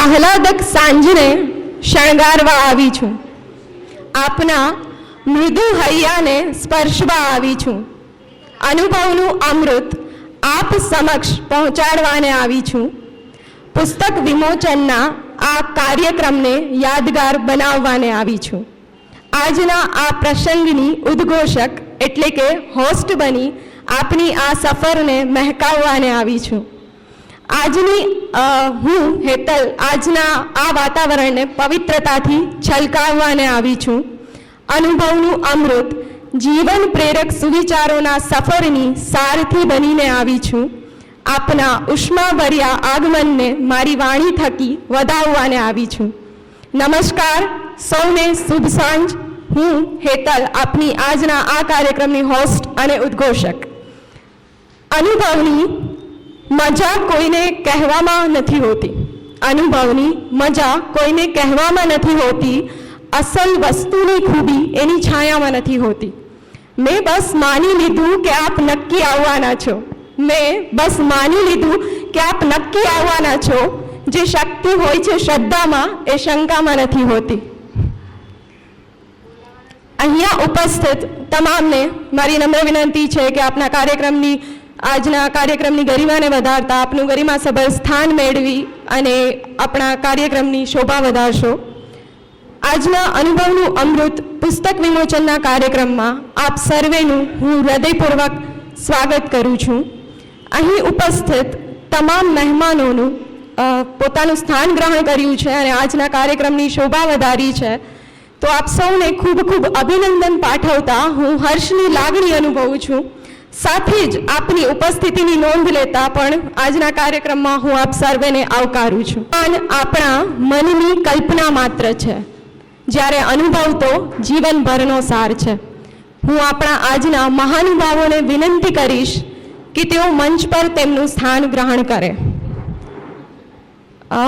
આહલાદક સાંજને શણગારવા આવી છું. આપના મૃદુ હૈયાને સ્પર્શવા આવી છું. અનુભવનું અમૃત આપ સમક્ષ પહોંચાડવાને આવી છું. પુસ્તક વિમોચનના આ કાર્યક્રમને યાદગાર બનાવવાને આવી છું. આજના આ પ્રસંગની ઉદ્ઘોષક એટલે કે હોસ્ટ બની આપની આ સફરને મહેકાવવાને આવી છું. આજની હું, હેતલ, આજના આ વાતાવરણને પવિત્રતાથી છલકાવવાને આવી છું. અનુભવનું અમૃત, જીવન પ્રેરક સુવિચારોના સફરની સારથી બનીને આવી છું. આપના ઉષ્માભર્યા આગમનને મારી વાણી થકી વધાવવાને આવી છું. નમસ્કાર, સૌને શુભ સાંજ. હું, હેતલ, આપની આજના આ કાર્યક્રમની હોસ્ટ અને ઉદ્ઘોષક. અનુભવની મજા કોઈને કહેવામાં નથી હોતી. અનુભવની મજા કોઈને કહેવામાં નથી હોતી. અસલ વસ્તુની ખૂબી એની છાયામાં નથી હોતી. મેં બસ માની લીધું કે આપ નક્કી આવવાના છો. મેં બસ માની લીધું કે આપ નક્કી આવવાના છો. જે શક્તિ હોય છે શ્રદ્ધામાં એ શંકામાં નથી હોતી. અહીંયા ઉપસ્થિત તમામને મારી નમ્ર વિનંતી છે કે આપના કાર્યક્રમની આજના કાર્યક્રમની ગરિમાને વધારતા આપનું ગરિમાસભર સ્થાન મેળવી અને આપણા કાર્યક્રમની શોભા વધારશો. આજના અનુભવનું અમૃત પુસ્તક વિમોચનના કાર્યક્રમમાં આપ સર્વેનું હું હૃદયપૂર્વક સ્વાગત કરું છું. અહીં ઉપસ્થિત તમામ મહેમાનોનું પોતાનું સ્થાન ગ્રહણ કર્યું છે અને આજના કાર્યક્રમની શોભા વધારી છે. તો આપ સૌને ખૂબ ખૂબ અભિનંદન પાઠવતા હું હર્ષની લાગણી અનુભવું છું. સાથે જ આપની ઉપસ્થિતિની નોંધ લેતા પણ આજના કાર્યક્રમમાં હું આપ સર્વેને આવકારું છું. પણ આપણા મનની કલ્પના માત્ર છે. જ્યારે અનુભવ તો જીવનભરનો સાર છે. હું આપણા આજના મહાનુભાવોને વિનંતી કરીશ કે તેઓ મંચ પર તેમનું સ્થાન ગ્રહણ કરે.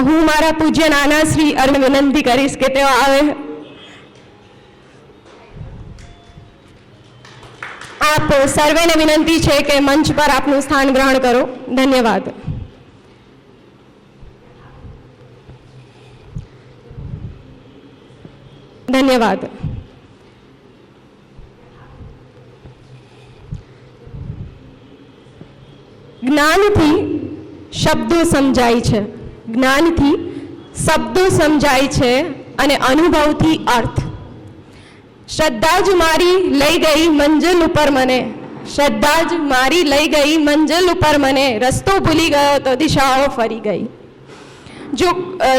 હું મારા પૂજ્ય નાના શ્રી અર્ણ વિનંતી કરીશ કે તેઓ આવે. આપ સર્વેને વિનંતી છે કે મંચ પર આપનું સ્થાન ગ્રહણ કરો. ધન્યવાદ. ધન્યવાદ. જ્ઞાનથી શબ્દો સમજાય છે. જ્ઞાનથી શબ્દો સમજાય છે અને અનુભવથી અર્થ. શ્રદ્ધા જ મારી લઈ ગઈ મંજિલ ઉપર મને. શ્રદ્ધા જ મારી લઈ ગઈ મંજિલ ઉપર મને. રસ્તો ભૂલી ગયો તો દિશાઓ ફરી ગઈ. જો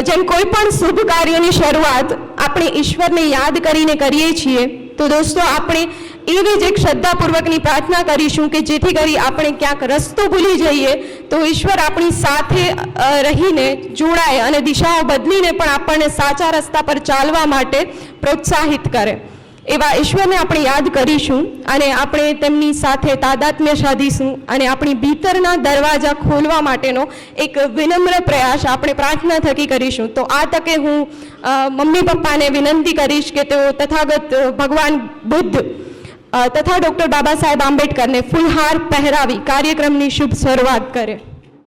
જેમ કોઈ પણ શુભ કાર્યોની શરૂઆત આપણે ઈશ્વરને યાદ કરીને કરીએ છીએ, તો દોસ્તો આપણે એવી જ એક શ્રદ્ધાપૂર્વકની પ્રાર્થના કરીશું કે જેથી કરી આપણે ક્યાંક રસ્તો ભૂલી જઈએ, તો ઈશ્વર આપણી સાથે રહીને જોડાય અને દિશાઓ બદલીને પણ આપણને સાચા રસ્તા પર ચાલવા માટે પ્રોત્સાહિત કરે. એવા ઈશ્વરને આપણે યાદ કરીશું અને આપણે તેમની સાથે તાદાત્મ્ય સાધીશું અને આપણી ભીતરના દરવાજા ખોલવા માટેનો એક વિનમ્ર પ્રયાસ આપણે પ્રાર્થના થકી કરીશું. તો આ તકે હું મમ્મી પપ્પાને વિનંતી કરીશ કે તેઓ તથાગત ભગવાન બુદ્ધ તથા ડૉક્ટર બાબા સાહેબ આંબેડકરને ફૂલહાર પહેરાવી કાર્યક્રમની શુભ શરૂઆત કરે.